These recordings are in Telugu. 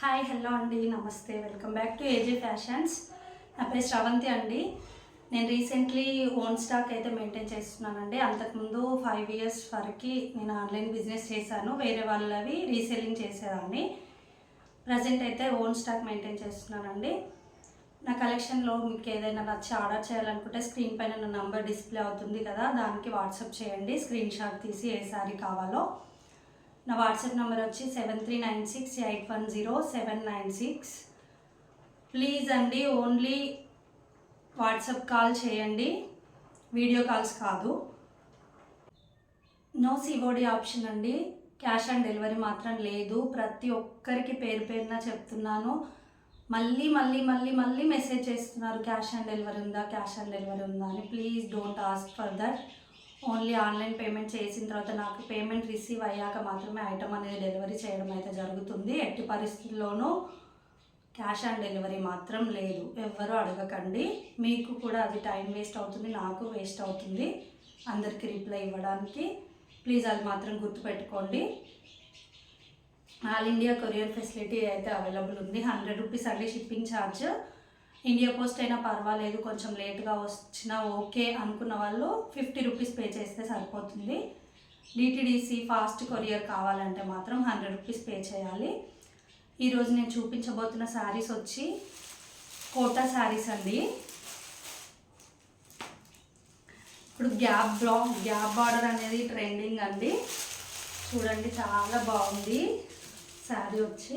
హాయ్ హలో అండి నమస్తే. Welcome back to AJ fashions నా పేరు శ్రవంతి అండి. నేను రీసెంట్లీ ఓన్ స్టాక్ అయితే మెయింటైన్ చేస్తున్నానండి. అంతకుముందు ఫైవ్ ఇయర్స్ వరకు నేను ఆన్లైన్ బిజినెస్ చేశాను. వేరే వాళ్ళవి రీసెల్లింగ్ చేసేదాన్ని. ప్రజెంట్ అయితే ఓన్ స్టాక్ మెయింటైన్ చేస్తున్నానండి. నా కలెక్షన్లో మీకు ఏదైనా నచ్చి ఆర్డర్ చేయాలనుకుంటే స్క్రీన్ పైన నా నంబర్ డిస్ప్లే అవుతుంది కదా దానికి వాట్సాప్ చేయండి. స్క్రీన్ షాట్ తీసి ఏ సారీ కావాలో. నా వాట్సాప్ నెంబర్ వచ్చి seven three nine six eight one zero seven nine six. Please అండి ఓన్లీ వాట్సాప్ కాల్ చేయండి. వీడియో కాల్స్ కాదు. నో సిఓడి ఆప్షన్ అండి. క్యాష్ ఆన్ డెలివరీ మాత్రం లేదు. ప్రతి ఒక్కరికి పేరు పేరున చెప్తున్నాను. మళ్ళీ మళ్ళీ మళ్ళీ మళ్ళీ మెసేజ్ చేస్తున్నారు. క్యాష్ ఆన్ డెలివరీ ఉందా? క్యాష్ ఆన్ డెలివరీ ఉందా అని. Please don't ask for that only online payment చేసిన తర్వాత నాకు పేమెంట్ రిసీవ్ అయ్యాక మాత్రమే ఐటమ్ అనేది డెలివరీ చేయడం అయితే జరుగుతుంది. ఎట్టి పరిస్థితుల్లోనూ క్యాష్ ఆన్ డెలివరీ మాత్రం లేదు. ఎవ్వరూ అడగకండి. మీకు కూడా అది టైం వేస్ట్ అవుతుంది నాకు వేస్ట్ అవుతుంది. అందరికీ రిప్లై ఇవ్వడానికి ప్లీజ్ అది మాత్రం గుర్తుపెట్టుకోండి. ఆల్ ఇండియా కొరియర్ ఫెసిలిటీ అయితే అవైలబుల్ ఉంది. హండ్రెడ్ రూపీస్ అండి షిప్పింగ్ ఛార్జ్. ఇండియా పోస్ట్ అయినా పర్వాలేదు కొంచెం లేట్గా వచ్చినా ఓకే అనుకున్న వాళ్ళు ఫిఫ్టీ రూపీస్ పే చేస్తే సరిపోతుంది. డిటీడీసీ ఫాస్ట్ కొరియర్ కావాలంటే మాత్రం హండ్రెడ్ రూపీస్ పే చేయాలి. ఈరోజు నేను చూపించబోతున్న శారీస్ వచ్చి కోటా శారీస్ అండి. ఇప్పుడు గ్యాప్ బ్లా గ్యాప్ బార్డర్ అనేది ట్రెండింగ్ అండి. చూడండి చాలా బాగుంది శారీ వచ్చి.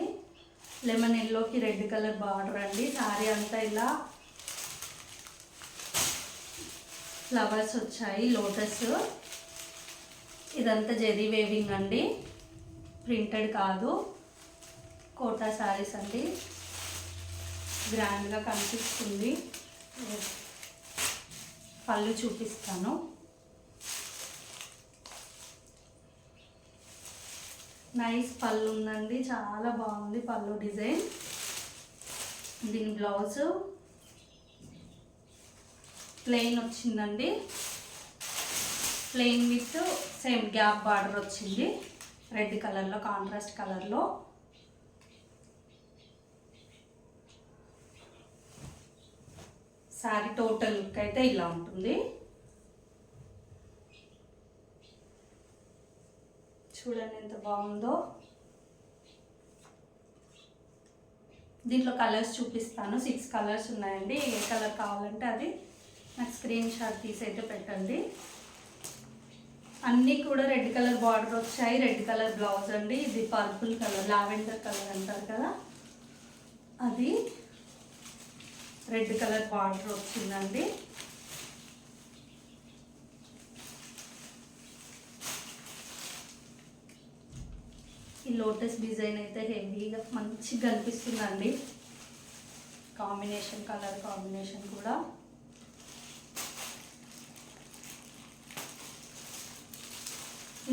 లెమన్ ఎల్లోకి రెడ్ కలర్ బార్డర్ అండి. శారీ అంతా ఇలా ఫ్లవర్స్ వచ్చాయి లోటస్. ఇదంతా జెరీ వేవింగ్ అండి. ప్రింటెడ్ కాదు. కోటా శారీస్ అండి. గ్రాండ్గా కనిపిస్తుంది. పళ్ళు చూపిస్తాను. నైస్ పళ్ళు ఉందండి. చాలా బాగుంది పళ్ళు డిజైన్. దీని బ్లౌజ్ ప్లెయిన్ వచ్చిందండి. Plain with same gap border వచ్చింది. రెడ్ కలర్లో కాంట్రాస్ట్ కలర్లో శారీ టోటల్ లుక్ అయితే ఇలా ఉంటుంది. చూడండి బాగుందో? దీంట్లో కలర్స్ చూపిస్తాను. సిక్స్ కలర్స్ ఉన్నాయండి. ఏ కలర్ కావాలంటే అది నాకు స్క్రీన్ షాట్ తీసి అయితే పెట్టండి. అన్నీ కూడా రెడ్ కలర్ బార్డర్ వచ్చాయి. రెడ్ కలర్ బ్లౌజ్ అండి. ఇది పర్పుల్ కలర్ లావెండర్ కలర్ అంటారు కదా. అది రెడ్ కలర్ బార్డర్ వచ్చిందండి. ఈ లోటస్ డిజైన్ అయితే హెవీగా మంచిగా కనిపిస్తుందండి. కాంబినేషన్ కలర్ కాంబినేషన్ కూడా.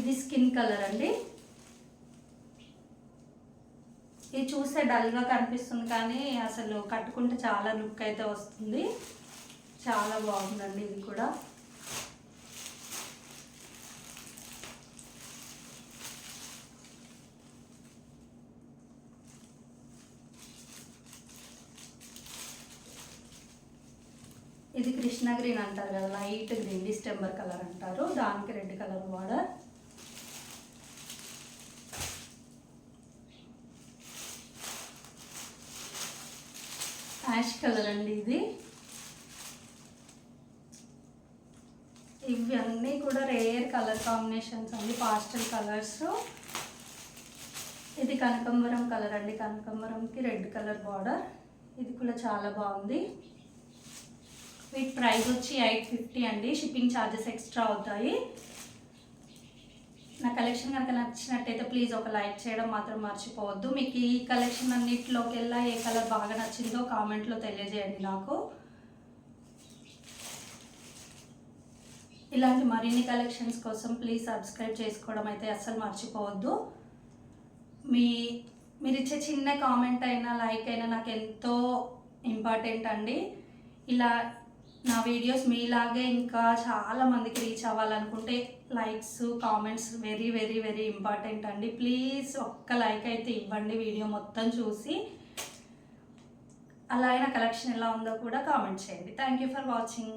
ఇది స్కిన్ కలర్ అండి. ఇది చూస్తే డల్గా కనిపిస్తుంది కానీ అసలు కట్టుకుంటే చాలా లుక్ అయితే వస్తుంది. చాలా బాగుందండి ఇది కూడా. ఇది కృష్ణ గ్రీన్ అంటారు కదా లైట్ గ్రీన్ డిస్టెంబర్ కలర్ అంటారు. దానికి red colour border ash colour అండి ఇది. ఇవి అన్నీ కూడా రేర్ కలర్ కాంబినేషన్స్ అండి పాస్టల్ కలర్స్. ఇది కనకంబరం కలర్ అండి కనకంబరంకి రెడ్ కలర్ బార్డర్. ఇది కూడా చాలా బాగుంది. వీటి ప్రైస్ వచ్చి ఎయిట్ ఫిఫ్టీ అండి. షిప్పింగ్ ఛార్జెస్ ఎక్స్ట్రా అవుతాయి. నా కలెక్షన్ కనుక నచ్చినట్టయితే ప్లీజ్ ఒక లైక్ చేయడం మాత్రం మర్చిపోవద్దు. మీకు ఈ కలెక్షన్ అన్నిటిలోకి వెళ్ళా ఏ కలర్ బాగా నచ్చిందో కామెంట్లో తెలియజేయండి నాకు. ఇలాంటి మరిన్ని కలెక్షన్స్ కోసం ప్లీజ్ సబ్స్క్రైబ్ చేసుకోవడం అయితే అస్సలు మర్చిపోవద్దు. మీ మీరు ఇచ్చే చిన్న కామెంట్ అయినా లైక్ అయినా నాకు ఎంతో ఇంపార్టెంట్ అండి. ఇలా నా వీడియోస్ మీలాగే ఇంకా చాలా మందికి రీచ్ అవ్వాలనుకుంటే likes comments very very very important అండి. ప్లీజ్ ఒక్క లైక్ అయితే ఇవ్వండి వీడియో మొత్తం చూసి. అలా అయినా కలెక్షన్ ఎలా ఉందో కూడా కామెంట్ చేయండి. Thank you for watching